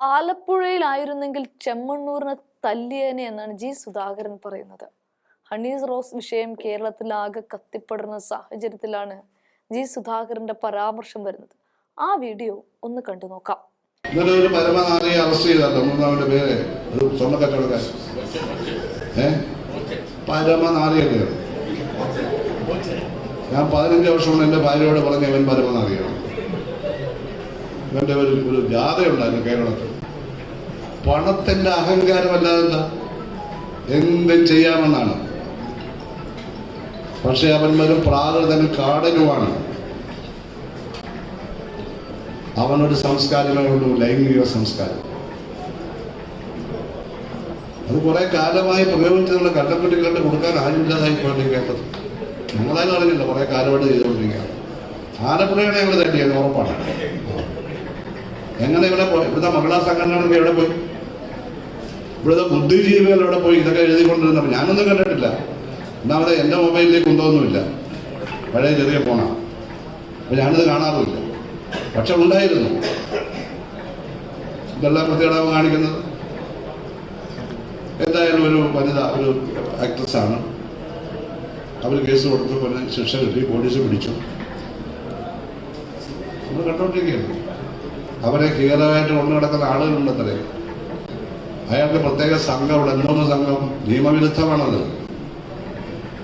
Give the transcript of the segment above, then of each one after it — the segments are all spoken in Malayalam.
ആലപ്പുഴയിലായിരുന്നെങ്കിൽ ചെമ്മണ്ണൂറിന് തല്ലിയേനെ എന്നാണ് ജി സുധാകരൻ പറയുന്നത്. ഹണീസ് റോസ് വിഷയം കേരളത്തിലാകെ കത്തിപ്പടർന്ന സാഹചര്യത്തിലാണ് ജി സുധാകരന്റെ പരാമർശം വരുന്നത്. ആ വീഡിയോ ഒന്ന് കണ്ടു നോക്കാം. ഇന്നലെ ഒരു പരമനാരിയെ അറസ്റ്റ് ചെയ്തല്ലോ മൂന്നാമന്റെ പേര്. ഒരു സ്വർണ കച്ചവടക്കാരൻ. ഏ? പരമനാരിയല്ലേ ഞാൻ പതിനഞ്ച് വർഷം കൊണ്ട് എന്റെ ഭാര്യയോട് പറഞ്ഞ ഇവൻ പരമനാരിയാണ്. ഇവന്റെ ഒരു ഒരു ജാഥയുണ്ടായിരുന്നു കേരളത്തിൽ. പണത്തിന്റെ അഹങ്കാരമല്ലാതെ എന്താ? ചെയ്യാമെന്നാണ്. പക്ഷെ അവൻ ഒരു പ്രാകൃതനും കാടനുമാണ്. അവനൊരു സംസ്കാരമേ ഉള്ളൂ ലൈംഗിക സംസ്കാരം. അത് കുറെ കാലമായി പ്രയോഗിച്ച് നമ്മൾ കൊടുക്കാൻ ആരുമില്ലാതായി പോയി കേട്ടത് ഞങ്ങളാരും അറിഞ്ഞില്ല കുറെ കാലമായിട്ട് ചെയ്തുകൊണ്ടിരിക്കുകയാണ്. ആലപ്പുഴയാണ് ഞങ്ങൾ തന്നെയാണ് ഉറപ്പാണ്. എങ്ങനെ ഇവിടെ പോയി? ഇവിടുത്തെ മഹിളാ സംഘടനകളൊക്കെ എവിടെ പോയി? ഇവിടുത്തെ ബുദ്ധിജീവികൾ എവിടെ പോയി? ഇതൊക്കെ എഴുതിക്കൊണ്ടിരുന്നപ്പോൾ ഞാനൊന്നും കണ്ടിട്ടില്ല. ഒന്നാമത് എന്റെ മൊബൈലിലേക്ക് കൊണ്ടുവന്നുമില്ല. പഴയ ചെറിയ ഫോണാണ് അപ്പോൾ ഞാനിത് കാണാറുമില്ല. പക്ഷെ ഉണ്ടായിരുന്നു. ഇതെല്ലാം പ്രത്യേകത കാണിക്കുന്നത്. എന്തായാലും ഒരു വനിത ഒരു ആക്ട്രസ് ആണ്. അവർ കേസ് കൊടുത്തു. പിന്നെ ശിക്ഷ കിട്ടി. പോലീസ് പിടിച്ചു. നമ്മൾ കണ്ടോണ്ടിരിക്കുകയാണ്. അവരെ ക്ലിയറായിട്ട് കൊണ്ടു നടക്കുന്ന ആളുകളുണ്ടത്രേ. അയാൾക്ക് പ്രത്യേക സംഘം ഇവിടെ എന്തോന്ന് സംഘം നിയമവിരുദ്ധമാണത്.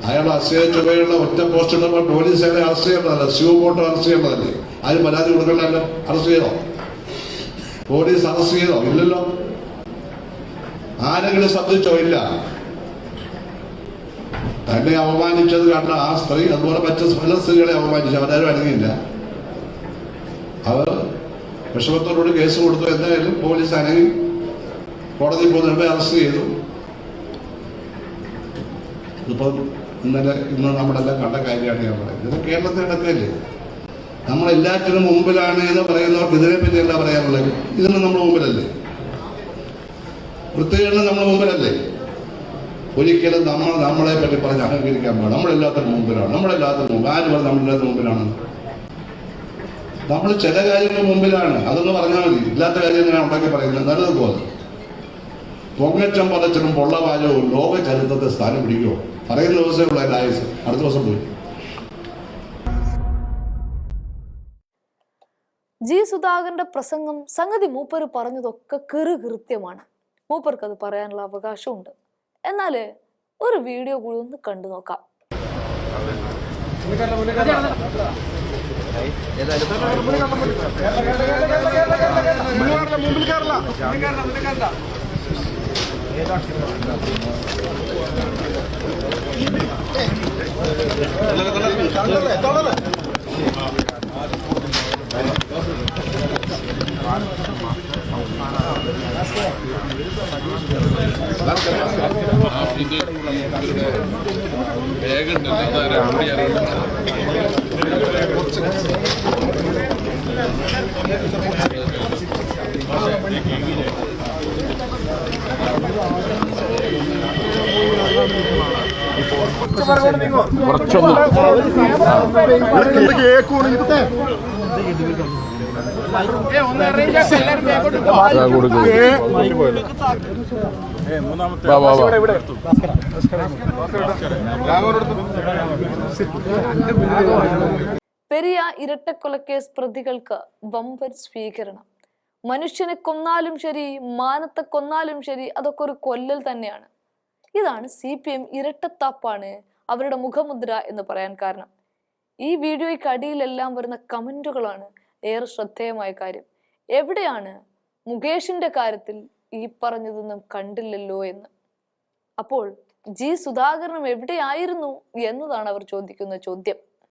അയാൾ അസഹ്യ ചുവയുള്ള ഒറ്റ പോസ്റ്റ് ഇടുമ്പോൾ പോലീസ് അയാളെ അറസ്റ്റ് ചെയ്യേണ്ടതല്ല. സ്യൂ പോട്ട് അറസ്റ്റ് ചെയ്യേണ്ടതല്ലേ? ആരും പരാതി കൊടുക്കണ്ടല്ലോ? അറസ്റ്റ് ചെയ്തോ? പോലീസ് അറസ്റ്റ് ചെയ്തോ? ഇല്ലല്ലോ. ആരെങ്കിലും ശ്രദ്ധിച്ചോ? ഇല്ല. തന്നെ അവമാനിച്ചത് കണ്ട ആ സ്ത്രീ അതുപോലെ മറ്റു പല സ്ത്രീകളെ അവമാനിച്ചു അവരാരും അടങ്ങിയില്ല അവർ വിഷമത്തോടുകൂടി കേസ് കൊടുത്തു. എന്തായാലും പോലീസ് അനങ്ങി കോടതി പോകുന്നതിന് അറസ്റ്റ് ചെയ്തു. ഇപ്പം ഇന്നലെ ഇന്ന് നമ്മളെല്ലാം കണ്ട കാര്യമാണ് ഞാൻ പറയുന്നത്. ഇത് കേരളത്തിൽ നടക്കുകയല്ലേ? നമ്മളെല്ലാറ്റിനും മുമ്പിലാണ് എന്ന് പറയുന്നവർക്ക് ഇതിനെ എന്താ പറയാനുള്ളത്? ഇതിന് നമ്മൾ മുമ്പിലല്ലേ? വൃത്തികളിൽ നമ്മൾ മുമ്പിലല്ലേ? ഒരിക്കലും നമ്മൾ നമ്മളെ പറ്റി പറഞ്ഞ് അഹങ്കരിക്കാൻ പാടില്ല നമ്മളെല്ലാത്തിനും മുമ്പിലാണ്. നമ്മളെല്ലാത്തിനും മുമ്പ്. ആര് പറഞ്ഞ് നമ്മളെല്ലാത്തിനും മുമ്പിലാണ്? നമ്മൾ ചില കാര്യങ്ങൾ മുമ്പിലാണ്. അതൊന്ന് പറഞ്ഞാൽ മതി. ഇല്ലാത്ത കാര്യം ഞാൻ ഉണ്ടാക്കി പറയുന്നത് നല്ലത് പോലെ പൊങ്ങച്ചം പതച്ചനും പൊള്ളവാലവും ലോക ചരിത്രത്തെ സ്ഥാനം പിടിക്കുമോ പറയുന്ന ദിവസമേ ഉള്ളൂ എന്റെ ആയുസ്. അടുത്ത ദിവസം പോയി. ജി സുധാകരന്റെ പ്രസംഗം സംഗതി മൂപ്പർ പറഞ്ഞതൊക്കെ കെറു കൃത്യമാണ്. മൂപ്പർക്ക് അത് പറയാനുള്ള അവകാശമുണ്ട്. എന്നാൽ ഒരു വീഡിയോ കൂടി ഒന്ന് കണ്ടു നോക്കാം. ഏതായാലും ബാഗുണ്ടല്ലോ കുറച്ചൊന്ന്. കൊടുക്കും. പെരിയ ഇരട്ടക്കൊലക്കേസ് പ്രതികൾക്ക് വമ്പൻ സ്വീകരണം. മനുഷ്യനെ കൊന്നാലും ശരി മാനത്തെ കൊന്നാലും ശരി അതൊക്കെ ഒരു കൊല്ലൽ തന്നെയാണ്. ഇതാണ് സി പി എം ഇരട്ടത്താപ്പാണ് അവരുടെ മുഖമുദ്ര എന്ന് പറയാൻ കാരണം. ഈ വീഡിയോയ്ക്ക് അടിയിലെല്ലാം വരുന്ന കമന്റുകളാണ് ഏറെ ശ്രദ്ധേയമായ കാര്യം. എവിടെയാണ് മുകേഷിന്റെ കാര്യത്തിൽ ഈ പറഞ്ഞതൊന്നും കണ്ടില്ലല്ലോ എന്ന്. അപ്പോൾ ജി സുധാകരനും എവിടെയായിരുന്നു എന്നതാണ് അവർ ചോദിക്കുന്ന ചോദ്യം.